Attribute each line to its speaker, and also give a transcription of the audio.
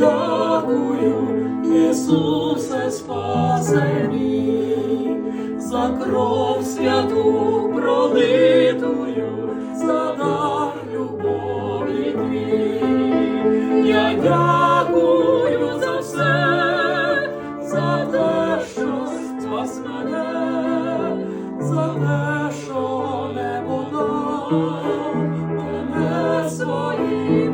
Speaker 1: дякую, Ісусе, спасе мій, за кров святу пролитую, за дар любові твій. Я дякую за все, за те, що спас мене, за те, що нам мене